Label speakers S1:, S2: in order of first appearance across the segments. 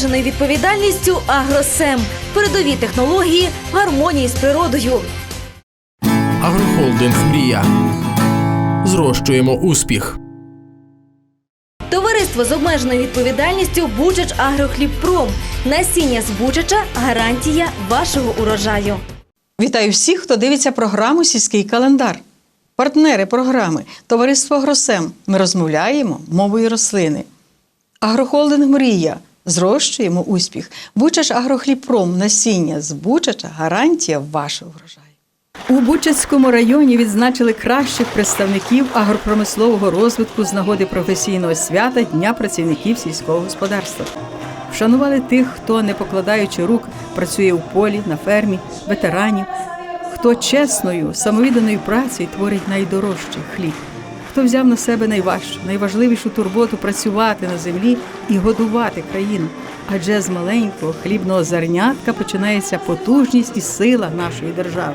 S1: Обмеженою відповідальністю Агросем. Передові технології в гармонії з природою.
S2: Агрохолдинг Мрія. Зрощуємо успіх.
S1: Товариство з обмеженою відповідальністю Бучач Агрохлібпром. Насіння з Бучача гарантія вашого урожаю.
S3: Вітаю всіх, хто дивиться програму Сільський календар. Партнери програми Товариство Гросем. Ми розмовляємо мовою рослини. Агрохолдинг Мрія. Зрощуємо успіх. Бучач Агрохліпром. Насіння з Бучача гарантія вашого врожаю. У Бучацькому районі відзначили кращих представників агропромислового розвитку з нагоди професійного свята Дня працівників сільського господарства. Вшанували тих, хто, не покладаючи рук, працює у полі, на фермі, ветеранів, хто чесною, самовідданою працею творить найдорожчий хліб, хто взяв на себе найважчу, найважливішу турботу працювати на землі і годувати країну. Адже з маленького хлібного зернятка починається потужність і сила нашої держави.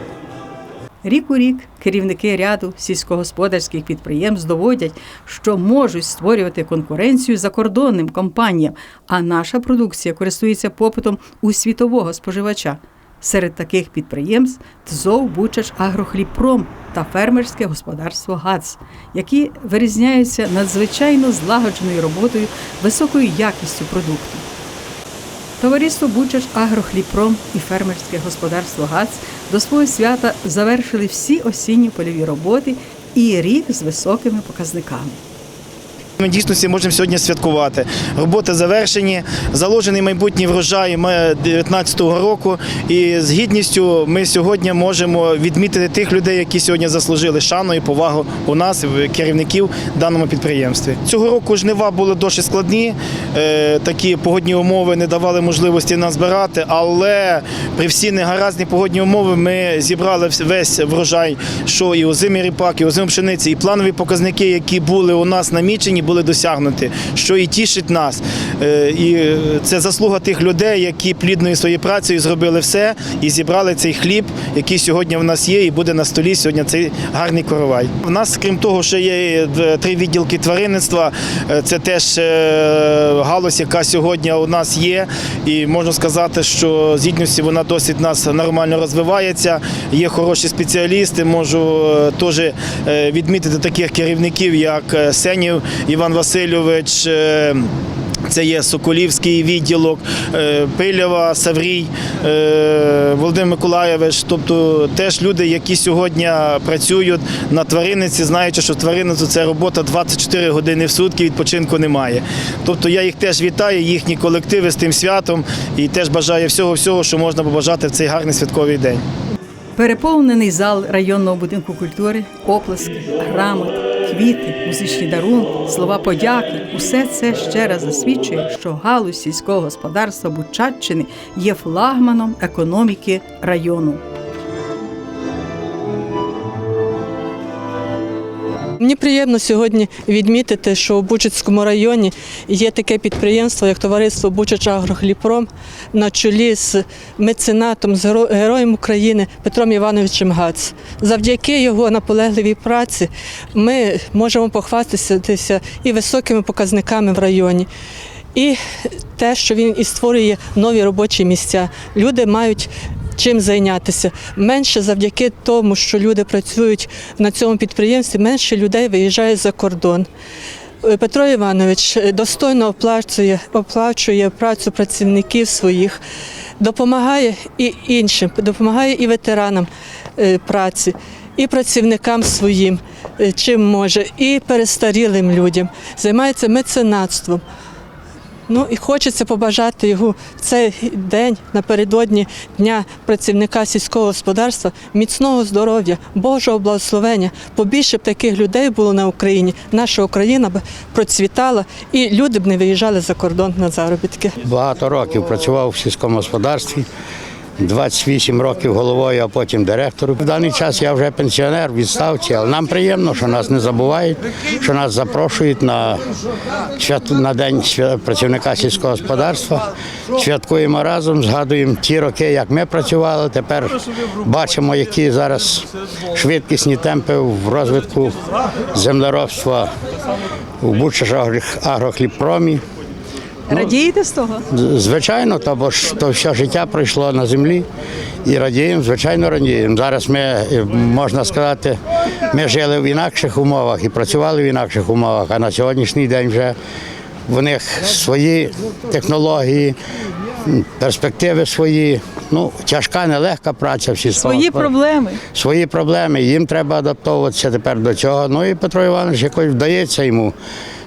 S3: Рік у рік керівники ряду сільськогосподарських підприємств доводять, що можуть створювати конкуренцію закордонним компаніям, а наша продукція користується попитом у світового споживача. Серед таких підприємств ТЗОВ Бучач Агрохлібпром та фермерське господарство ГАЦ, які вирізняються надзвичайно злагодженою роботою, високою якістю продукту. Товариство Бучач Агрохліпром і фермерське господарство ГАЦ до свого свята завершили всі осінні польові роботи і рік з високими показниками.
S4: Ми дійсно можемо сьогодні святкувати. Роботи завершені, заложений майбутній врожай 2019 року. І з гідністю ми сьогодні можемо відмітити тих людей, які сьогодні заслужили шану і повагу у нас, керівників даному підприємстві. Цього року жнива були досить складні. е, Такі погодні умови не давали можливості нам збирати, але при всі негаразні погодні умови ми зібрали весь врожай, що і озимі ріпак, і озимі пшениці, і планові показники, які були у нас намічені, були досягнуті, що і тішить нас. Е, І це заслуга тих людей, які плідною своєю працею зробили все і зібрали цей хліб, який сьогодні в нас є, і буде на столі сьогодні цей гарний коровай. У нас, крім того, що є три відділки тваринництва, е, це теж е, галузь, яка сьогодні у нас є. І можна сказати, що з гідністю вона досить нас нормально розвивається. Є хороші спеціалісти. Можу теж відмітити таких керівників, як Сенів Іван Васильович. е, Це є Соколівський відділок, е, Пилєва, Саврій, е, Володимир Миколаєвич. Тобто теж люди, які сьогодні працюють на тваринниці, знаючи, що тваринницю це робота 24 години в сутки, відпочинку немає. Тобто я їх теж вітаю, їхні колективи з тим святом і теж бажаю всього-всього, що можна побажати в цей гарний святковий день.
S3: Переповнений зал районного будинку культури, оплески, грамот, квіти, музичні дарунки, слова подяки усе це ще раз засвідчує, що галузь сільського господарства Бучаччини є флагманом економіки району.
S5: Мені приємно сьогодні відмітити, що у Бучицькому районі є таке підприємство, як товариство Бучач Агрохліпром на чолі з меценатом, з героєм України Петром Івановичем Гац. Завдяки його наполегливій праці ми можемо похвастатися і високими показниками в районі. І те, що він і створює нові робочі місця. Люди мають чим зайнятися. Менше завдяки тому, що люди працюють на цьому підприємстві, менше людей виїжджає за кордон. Е, Петро Іванович е, достойно оплачує, оплачує працю працівників своїх, допомагає і іншим, допомагає і ветеранам е, праці, і працівникам своїм, чим може, і перестарілим людям, займається меценатством. Ну і хочеться побажати його в цей день напередодні Дня працівника сільського господарства міцного здоров'я, Божого благословення. Побільше б таких людей було на Україні. Наша Україна б процвітала і люди б не виїжджали за кордон на заробітки.
S6: Багато років працював в сільському господарстві, 28 років головою, а потім директором. В даний час я вже пенсіонер в відставці, але нам приємно, що нас не забувають, що нас запрошують на, на день працівника сільського господарства. Святкуємо разом, згадуємо ті роки, як ми працювали. Тепер бачимо, які зараз швидкісні темпи в розвитку землеробства у Бучаш агрохліппромі.
S3: Радієте з того?
S6: Звичайно, то, бо ж то все життя пройшло на землі і радіємо, звичайно, радіємо. Зараз ми, е, можна сказати, ми жили в інакших умовах і працювали в інакших умовах, а на сьогоднішній день вже в них свої технології, перспективи свої. Ну, тяжка, нелегка праця всі
S3: Свої проблеми.
S6: свої проблеми, їм треба адаптовуватися тепер до цього. Ну і Петро Іванович якось вдається йому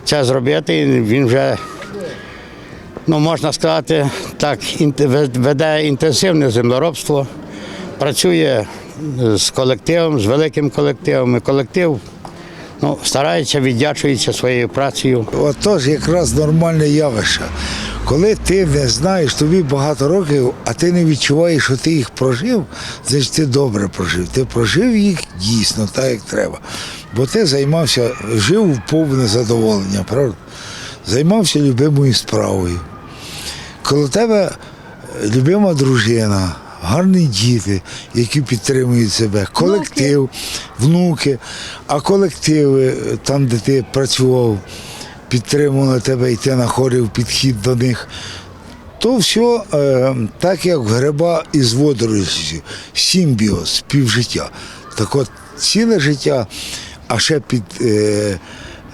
S6: це зробити. Він вже, ну можна сказати, так, веде інтенсивне землеробство, працює з колективом, з великим колективом. І колектив ну, старається, віддячується своєю працею.
S7: Отож, якраз нормальне явище. Коли ти не знаєш, тобі багато років, а ти не відчуваєш, що ти їх прожив, значить ти добре прожив. Ти прожив їх дійсно так, як треба. Бо ти займався, жив в повне задоволення, правда? Займався любимою справою. Коло тебе любима дружина, гарні діти, які підтримують себе, колектив, внуки, а колективи, там, де ти працював, підтримували тебе і ти знаходив підхід до них. То все е, так, як гриба із водоростю, симбіоз, співжиття. Так от ціле життя, а ще під, е,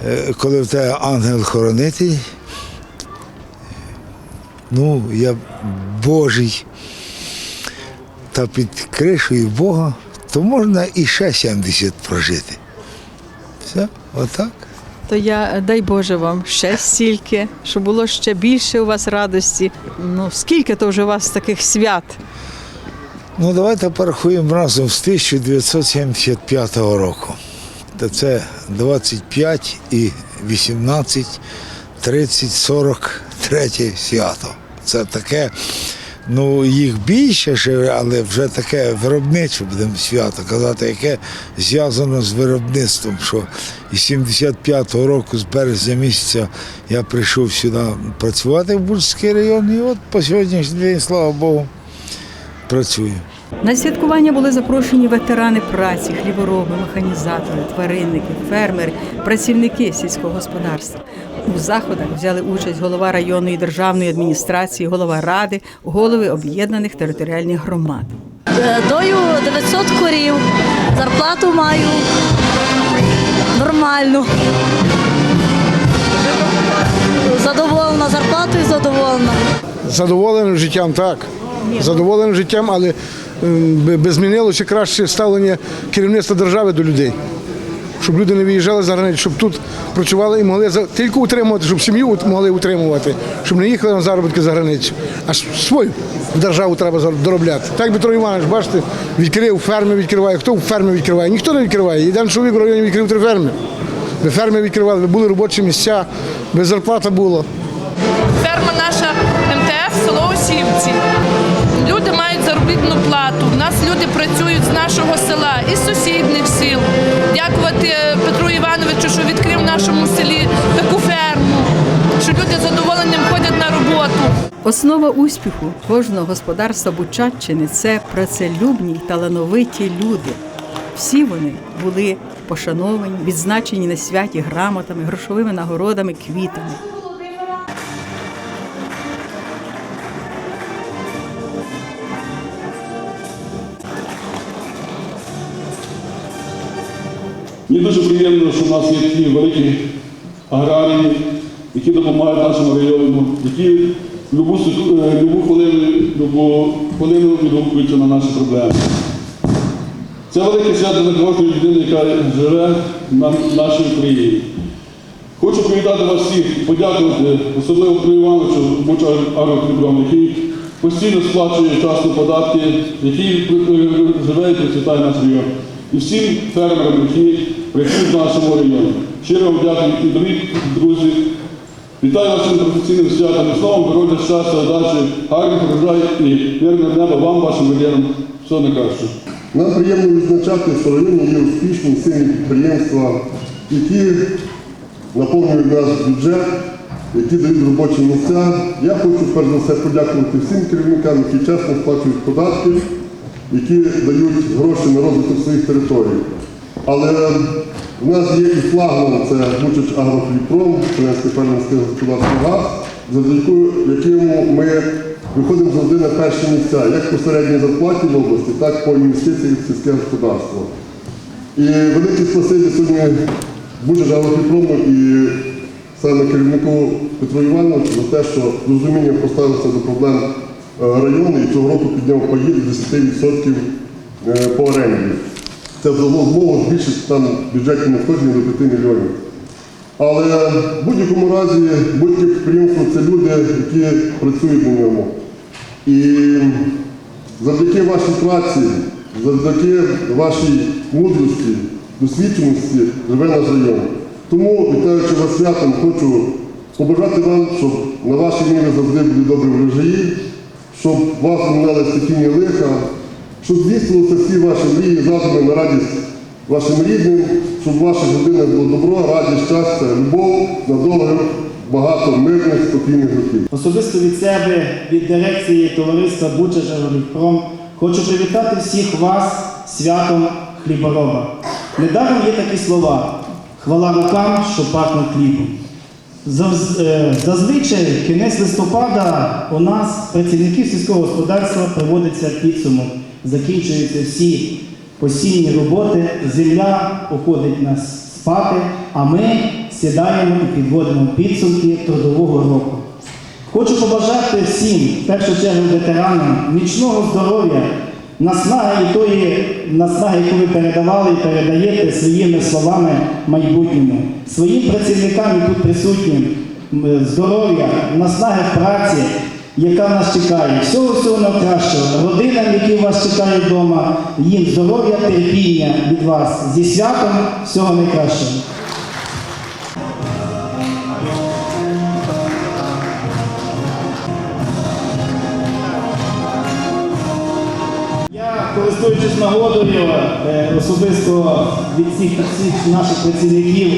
S7: е, коли в тебе ангел-хоронитель, ну, я Божий та під кришею Бога, то можна і ще 70 прожити. Все, отак.
S3: То я дай Боже вам ще стільки, щоб було ще більше у вас радості. Ну скільки то вже у вас таких свят?
S7: Ну, давайте порахуємо разом з 1975 року. То це 25 і 18, 30, 43 свято. Це таке, ну їх більше, але вже таке виробниче будемо свято казати, яке зв'язано з виробництвом. Що із 75-го року, з березня місяця, я прийшов сюди працювати в Бурський район, і от по сьогоднішній день, слава Богу, працюю.
S3: На святкування були запрошені ветерани праці, хлібороби, механізатори, тваринники, фермери, працівники сільського господарства. У заходах взяли участь голова районної державної адміністрації, голова ради, голови об'єднаних територіальних громад.
S8: Е, Дою 900 корів, зарплату маю нормальну. Задоволена зарплатою, задоволена.
S9: Задоволений життям, так. Задоволений життям, але би змінилося краще ставлення керівництва держави до людей. Щоб люди не виїжджали за границю, щоб тут працювали і могли тільки утримувати, щоб сім'ю могли утримувати, щоб не їхали на заробітки за границю. А свою державу треба доробляти. Так Петро Іванович, бачите, відкрив, ферми відкриває. Хто ферми відкриває? Ніхто не відкриває. Один чоловік в районі відкрив три ферми. Ви ферми відкривали, ви були робочі місця, без зарплата була.
S10: Ферма наша Люди мають заробітну плату. У нас люди працюють з нашого села і з сусідних сіл. Дякувати е, Петру Івановичу, що відкрив в нашому селі таку ферму, що люди з задоволенням ходять на роботу.
S3: Основа успіху кожного господарства Бучаччини це працелюбні й талановиті люди. Всі вони були пошановані, відзначені на святі грамотами, грошовими нагородами, квітами.
S11: Мені дуже приємно, що в нас є такі великі аграрії, які допомагають нашому району, які любу, е, любу хвилину, любу хвилину відгукуються на наші проблеми. Це велике свято для кожної людини, яка живе на нашій Україні. Хочу привітати вас всіх, подякувати, особливо Петру Івановичу Буча Агрохлібром, який постійно сплачує часто податки, який е, живе і процвітає наш район. І всім фермерам, які працюють в нашому районі. Щиро вам дякую, і дорогі друзі. Вітаю вас цим професійним святом. Словом здоров'я, щастя, удачі, гарних врожай і мирного неба вам, вашим родинам. Всього найкращого.
S12: Нам приємно відзначати, що районі є успішні сильні підприємства, які наповнюють наш бюджет, які дають робочі місця. Я хочу перш за все подякувати всім керівникам, які чесно сплачують податки, які дають гроші на розвиток своїх територій. Але в нас є і флагман, це Бучач Агрофліпром, Чернецьке фермерське господарство ГАЗ, завдяки якому ми виходимо завжди на перші місця, як по середній зарплаті в області, так по інвестиціях в сільське господарство. І велике спасибі сьогодні Буча Жалопіпрому і саме керівнику Петру Івановичу за те, що з поставився до проблем е, району і цього року підняв паї до 10% е, по оренді. Це дало змогу збільшити там бюджетні надходження до 5 мільйонів. Але в будь-якому разі будь-яке підприємство це люди, які працюють на ньому. І завдяки вашій праці, завдяки вашій мудрості, досвідченості живе наш район. Тому, вітаючи вас святом, хочу побажати вам, щоб на вашій мірі завжди були добрі врожаї, щоб вас минали стихійні лиха, щоб здійснилися всі ваші мрії, задуми на радість вашим рідним, щоб в ваших родинах було добро, радість, щастя, любов на багато мирних, спокійних років.
S4: Особисто від себе, від дирекції товариства Буча Жарлікпром хочу привітати всіх вас святом хлібороба. Недаром є такі слова: хвала рукам, що пахнуть хлібом. Е, Зазвичай кінець листопада у нас, працівників сільського господарства, приводиться підсумок. Закінчуються всі осінні роботи, земля уходить нас спати, а ми сідаємо і підводимо підсумки трудового року. Хочу побажати всім, в першу чергу ветеранам, міцного здоров'я, наснаги і тої наснаги, яку ви передавали і передаєте своїми словами майбутньому, своїм працівникам і тут присутнім здоров'я, наснаги в праці, яка нас чекає. Всього всього найкращого. Родинам, які вас чекають вдома, їм здоров'я, терпіння від вас. Зі святом всього найкращого. Користуючись нагодою, е, особисто від всіх, всіх наших працівників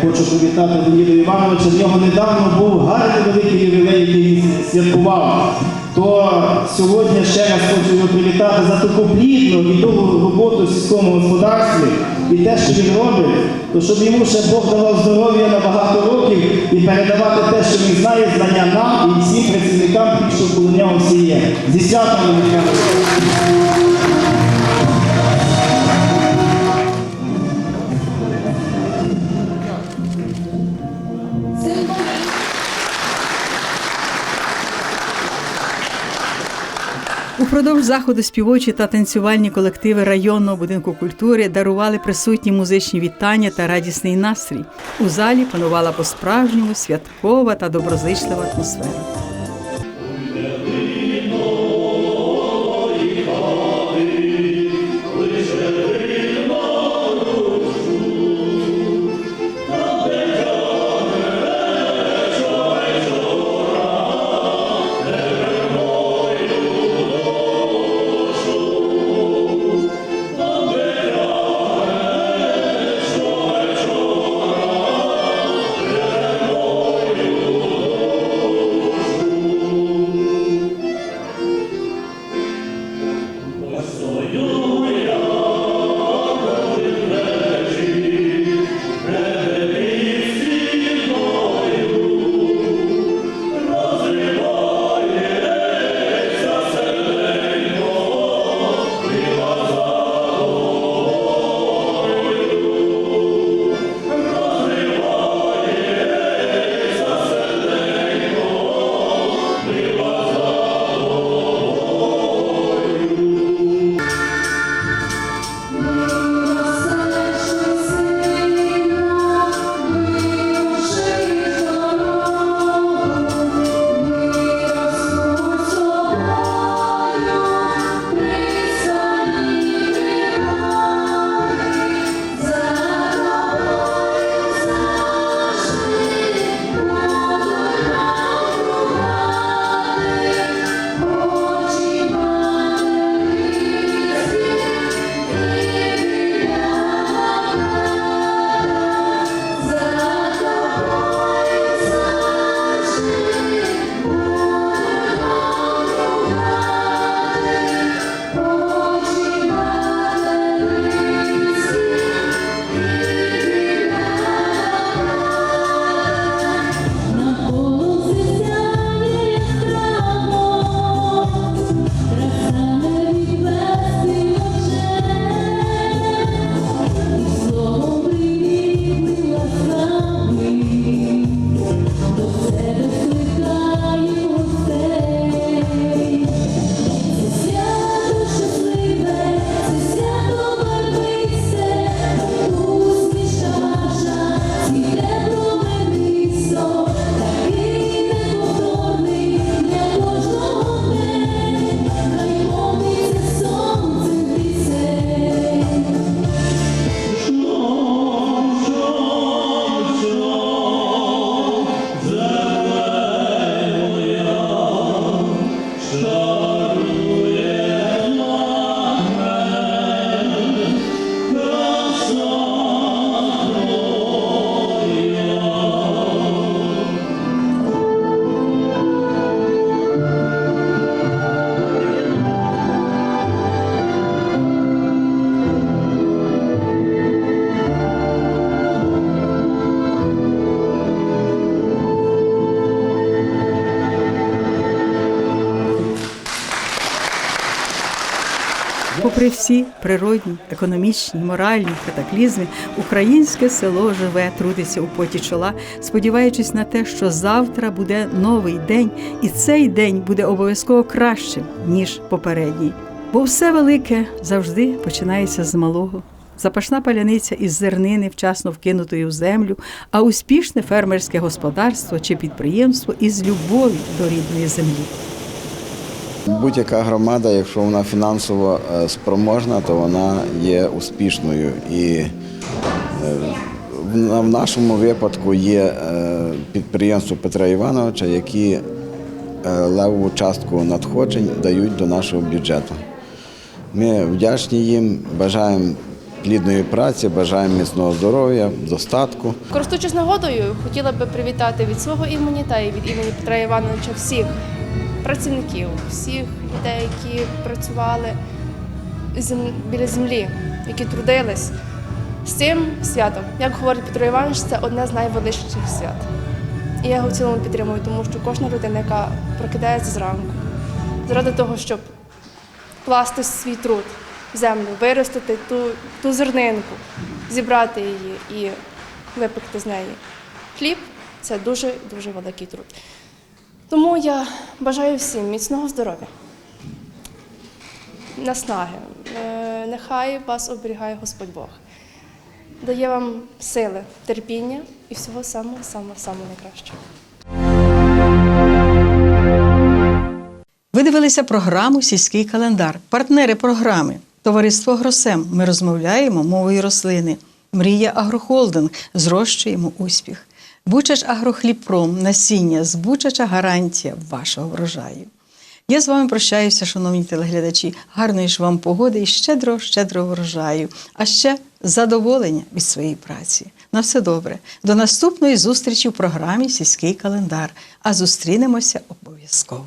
S4: хочу привітати Леоніда Івановича. В нього недавно був гарний великий ювілей, який він святкував. То сьогодні ще раз хочу його привітати за таку плідну і довгу роботу в сільському господарстві і те, що він робить, то щоб йому ще Бог давав здоров'я на багато років і передавати те, що він знає, знання нам і всім працівникам, що коло нього всі є. Зі святом
S3: Упродовж заходу співочі та танцювальні колективи районного будинку культури дарували присутні музичні вітання та радісний настрій. У залі панувала по-справжньому святкова та доброзичлива атмосфера. Всі природні, економічні, моральні катаклізми, українське село живе, трудиться у поті чола, сподіваючись на те, що завтра буде новий день, і цей день буде обов'язково кращим, ніж попередній. Бо все велике завжди починається з малого. Запашна паляниця із зернини, вчасно вкинутої в землю, а успішне фермерське господарство чи підприємство із любові до рідної землі.
S13: Будь-яка громада, якщо вона фінансово е, спроможна, то вона є успішною. І е, в нашому випадку є е, підприємство Петра Івановича, які левову частку надходжень дають до нашого бюджету. Ми вдячні їм, бажаємо плідної праці, бажаємо міцного здоров'я, достатку.
S10: Користуючись нагодою, хотіла би привітати від свого імені та і від імені Петра Івановича всіх працівників, всіх людей, які працювали біля землі, які трудились. З цим святом, як говорить Петро Іванович, це одне з найвеличніших свят. І я його в цілому підтримую, тому що кожна людина, яка прокидається зранку, заради того, щоб вкласти свій труд в землю, виростити ту, ту зернинку, зібрати її і випекти з неї хліб це дуже дуже великий труд. Тому я бажаю всім міцного здоров'я, наснаги. Е, Нехай вас оберігає Господь Бог. Дає вам сили, терпіння і всього самого самого самого найкращого.
S3: Ви дивилися програму Сільський календар. Партнери програми Товариство Гросем. Ми розмовляємо мовою рослини. Мрія Агрохолдинг. Зрощуємо успіх. Бучач Агрохлібпром. Насіння з Бучача гарантія вашого врожаю. Я з вами прощаюся, шановні телеглядачі. Гарної ж вам погоди і щедро, щедро врожаю, а ще задоволення від своєї праці. На все добре. До наступної зустрічі в програмі Сільський календар. А зустрінемося обов'язково.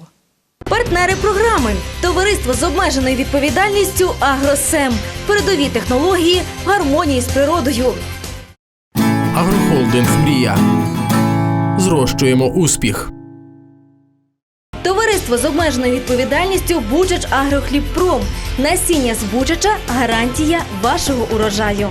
S1: Партнери програми Товариство з обмеженою відповідальністю Агросем. Передові технології гармонії з природою.
S2: Агрохолдинг Мрія. Зрощуємо успіх.
S1: Товариство з обмеженою відповідальністю Бучач Агрохлібпром. Насіння з Бучача гарантія вашого урожаю.